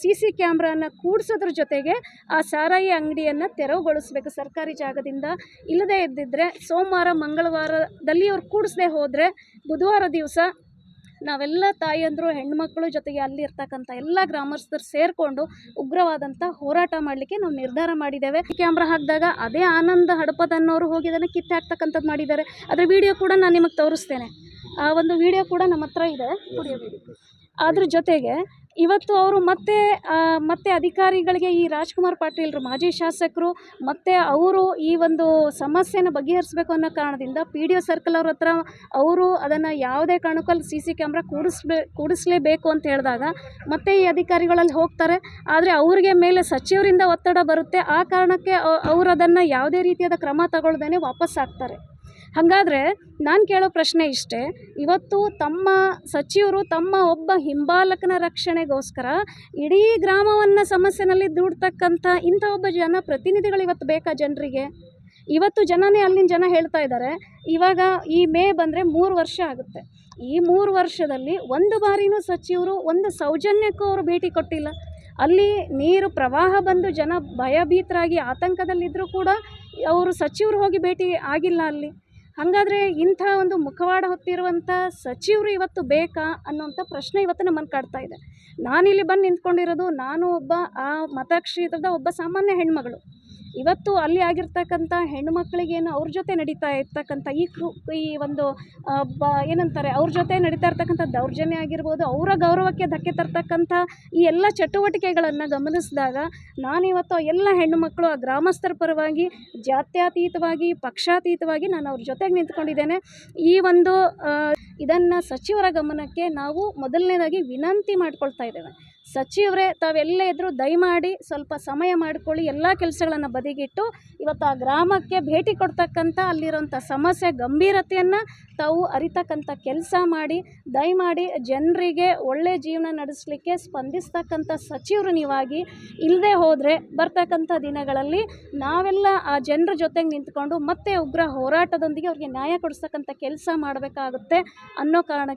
C C ಕ್ಯಾಮ್ರಾನ ಕೂಡಿಸೋದ್ರ ಜೊತೆಗೆ ಆ ಸಾರಾಯಿ ಅಂಗಡಿಯನ್ನು ತೆರವುಗೊಳಿಸ್ಬೇಕು ಸರ್ಕಾರಿ ಜಾಗದಿಂದ. ಇಲ್ಲದೇ ಇದ್ದಿದ್ದರೆ ಸೋಮವಾರ, ಮಂಗಳವಾರದಲ್ಲಿ ಅವ್ರು ಕೂಡಿಸದೆ ಹೋದರೆ ಬುಧವಾರ ದಿವಸ ನಾವೆಲ್ಲ ತಾಯಿಯಂದರು ಹೆಣ್ಮಕ್ಳು ಜೊತೆಗೆ ಅಲ್ಲಿರ್ತಕ್ಕಂಥ ಎಲ್ಲ ಗ್ರಾಮಸ್ಥರು ಸೇರಿಕೊಂಡು ಉಗ್ರವಾದಂಥ ಹೋರಾಟ ಮಾಡಲಿಕ್ಕೆ ನಾವು ನಿರ್ಧಾರ ಮಾಡಿದ್ದೇವೆ. ಕ್ಯಾಮ್ರಾ ಹಾಕಿದಾಗ ಅದೇ ಆನಂದ ಹಡಪದನ್ನೋರು ಹೋಗಿ ಅದನ್ನು ಕಿತ್ತೆ ಹಾಕ್ತಕ್ಕಂಥದ್ದು ಮಾಡಿದ್ದಾರೆ. ಅದರ ವಿಡಿಯೋ ಕೂಡ ನಾನು ನಿಮಗೆ ತೋರಿಸ್ತೇನೆ. ಆ ಒಂದು ವಿಡಿಯೋ ಕೂಡ ನಮ್ಮ ಹತ್ರ ಇದೆ. ಅದ್ರ ಜೊತೆಗೆ ಇವತ್ತು ಅವರು ಮತ್ತೆ ಮತ್ತೆ ಅಧಿಕಾರಿಗಳಿಗೆ ಈ ರಾಜ್ಕುಮಾರ್ ಪಾಟೀಲ್ರು ಮಾಜಿ ಶಾಸಕರು ಮತ್ತೆ ಅವರು ಈ ಒಂದು ಸಮಸ್ಯೆನ ಬಗೆಹರಿಸಬೇಕು ಅನ್ನೋ ಕಾರಣದಿಂದ ಪಿ ಡಿ ಒ ಸರ್ಕಲ್ ಅವ್ರ ಹತ್ರ ಅವರು ಅದನ್ನು ಯಾವುದೇ ಕಾರಣಕ್ಕೂ ಸಿ ಸಿ ಕ್ಯಾಮ್ರಾ ಕೂಡಿಸ್ಬೇ, ಕೂಡಿಸಲೇಬೇಕು ಅಂತ ಹೇಳಿದಾಗ ಮತ್ತೆ ಈ ಅಧಿಕಾರಿಗಳಲ್ಲಿ ಹೋಗ್ತಾರೆ. ಆದರೆ ಅವರಿಗೆ ಮೇಲೆ ಸಚಿವರಿಂದ ಒತ್ತಡ ಬರುತ್ತೆ. ಆ ಕಾರಣಕ್ಕೆ ಅವರು ಅದನ್ನು ಯಾವುದೇ ರೀತಿಯಾದ ಕ್ರಮ ತಗೊಳ್ದೇ ವಾಪಸ್ ಹಾಕ್ತಾರೆ ಹಾಗಾದರೆ ನಾನು ಕೇಳೋ ಪ್ರಶ್ನೆ ಇಷ್ಟೇ, ಇವತ್ತು ತಮ್ಮ ಸಚಿವರು ತಮ್ಮ ಒಬ್ಬ ಹಿಂಬಾಲಕನ ರಕ್ಷಣೆಗೋಸ್ಕರ ಇಡೀ ಗ್ರಾಮವನ್ನು ಸಮಸ್ಯೆನಲ್ಲಿ ದೂಡ್ತಕ್ಕಂಥ ಇಂಥ ಒಬ್ಬ ಜನ ಪ್ರತಿನಿಧಿಗಳು ಇವತ್ತು ಬೇಕಾ ಜನರಿಗೆ? ಇವತ್ತು ಜನನೇ ಅಲ್ಲಿನ ಜನ ಹೇಳ್ತಾ ಇದ್ದಾರೆ ಇವಾಗ ಈ ಮೇ ಬಂದರೆ ಮೂರು ವರ್ಷ ಆಗುತ್ತೆ. ಈ ಮೂರು ವರ್ಷದಲ್ಲಿ ಒಂದು ಬಾರಿನೂ ಸಚಿವರು ಒಂದು ಸೌಜನ್ಯಕ್ಕೂ ಅವರು ಭೇಟಿ ಕೊಟ್ಟಿಲ್ಲ. ಅಲ್ಲಿ ನೀರು ಪ್ರವಾಹ ಬಂದು ಜನ ಭಯಭೀತರಾಗಿ ಆತಂಕದಲ್ಲಿದ್ದರೂ ಕೂಡ ಅವರು ಸಚಿವರು ಹೋಗಿ ಭೇಟಿ ಆಗಿಲ್ಲ ಅಲ್ಲಿ. ಹಾಗಾದರೆ ಇಂಥ ಒಂದು ಮುಖವಾಡ ಹೊತ್ತಿರುವಂಥ ಸಚಿವರು ಇವತ್ತು ಬೇಕಾ ಅನ್ನುವಂಥ ಪ್ರಶ್ನೆ ಇವತ್ತು ನಮ್ಮನ್ನು ಕಾಡ್ತಾ ಇದೆ. ನಾನಿಲ್ಲಿ ಬಂದು ನಿಂತ್ಕೊಂಡಿರೋದು ನಾನು ಒಬ್ಬ ಆ ಮತಕ್ಷೇತ್ರದ ಒಬ್ಬ ಸಾಮಾನ್ಯ ಹೆಣ್ಮಗಳು. ಇವತ್ತು ಅಲ್ಲಿ ಆಗಿರ್ತಕ್ಕಂಥ ಹೆಣ್ಣು ಮಕ್ಕಳಿಗೇನು ಅವ್ರ ಜೊತೆ ನಡೀತಾ ಇರ್ತಕ್ಕಂಥ ಈ ಕ್ರೂ, ಈ ಒಂದು ಬ, ಏನಂತಾರೆ, ಅವ್ರ ಜೊತೆ ನಡೀತಾ ಇರ್ತಕ್ಕಂಥ ದೌರ್ಜನ್ಯ ಆಗಿರ್ಬೋದು, ಅವರ ಗೌರವಕ್ಕೆ ಧಕ್ಕೆ ತರ್ತಕ್ಕಂಥ ಈ ಎಲ್ಲ ಚಟುವಟಿಕೆಗಳನ್ನು ಗಮನಿಸಿದಾಗ ನಾನಿವತ್ತು ಎಲ್ಲ ಹೆಣ್ಣು ಮಕ್ಕಳು, ಆ ಗ್ರಾಮಸ್ಥರ ಪರವಾಗಿ, ಜಾತ್ಯತೀತವಾಗಿ, ಪಕ್ಷಾತೀತವಾಗಿ ನಾನು ಅವ್ರ ಜೊತೆಗೆ ನಿಂತ್ಕೊಂಡಿದ್ದೇನೆ. ಈ ಒಂದು ಇದನ್ನು ಸಚಿವರ ಗಮನಕ್ಕೆ ನಾವು ಮೊದಲನೇದಾಗಿ ವಿನಂತಿ ಮಾಡ್ಕೊಳ್ತಾ ಇದ್ದೇವೆ. ಸಚಿವರೇ, ತಾವೆಲ್ಲ ಎದುರು ದಯಮಾಡಿ ಸ್ವಲ್ಪ ಸಮಯ ಮಾಡಿಕೊಳ್ಳಿ, ಎಲ್ಲ ಕೆಲಸಗಳನ್ನು ಬದಿಗಿಟ್ಟು ಇವತ್ತು ಆ ಗ್ರಾಮಕ್ಕೆ ಭೇಟಿ ಕೊಡ್ತಕ್ಕಂಥ ಅಲ್ಲಿರುವಂಥ ಸಮಸ್ಯೆ ಗಂಭೀರತೆಯನ್ನು ತಾವು ಅರಿತಕ್ಕಂಥ ಕೆಲಸ ಮಾಡಿ, ದಯಮಾಡಿ ಜನರಿಗೆ ಒಳ್ಳೆ ಜೀವನ ನಡೆಸಲಿಕ್ಕೆ ಸ್ಪಂದಿಸ್ತಕ್ಕಂಥ ಸಚಿವರು ನೀವಾಗಿ ಇಲ್ಲದೆ ಹೋದರೆ ಬರ್ತಕ್ಕಂಥ ದಿನಗಳಲ್ಲಿ ನಾವೆಲ್ಲ ಆ ಜನರ ಜೊತೆಗೆ ನಿಂತ್ಕೊಂಡು ಮತ್ತೆ ಉಗ್ರ ಹೋರಾಟದೊಂದಿಗೆ ಅವ್ರಿಗೆ ನ್ಯಾಯ ಕೊಡಿಸ್ತಕ್ಕಂಥ ಕೆಲಸ ಮಾಡಬೇಕಾಗುತ್ತೆ ಅನ್ನೋ ಕಾರಣಕ್ಕೆ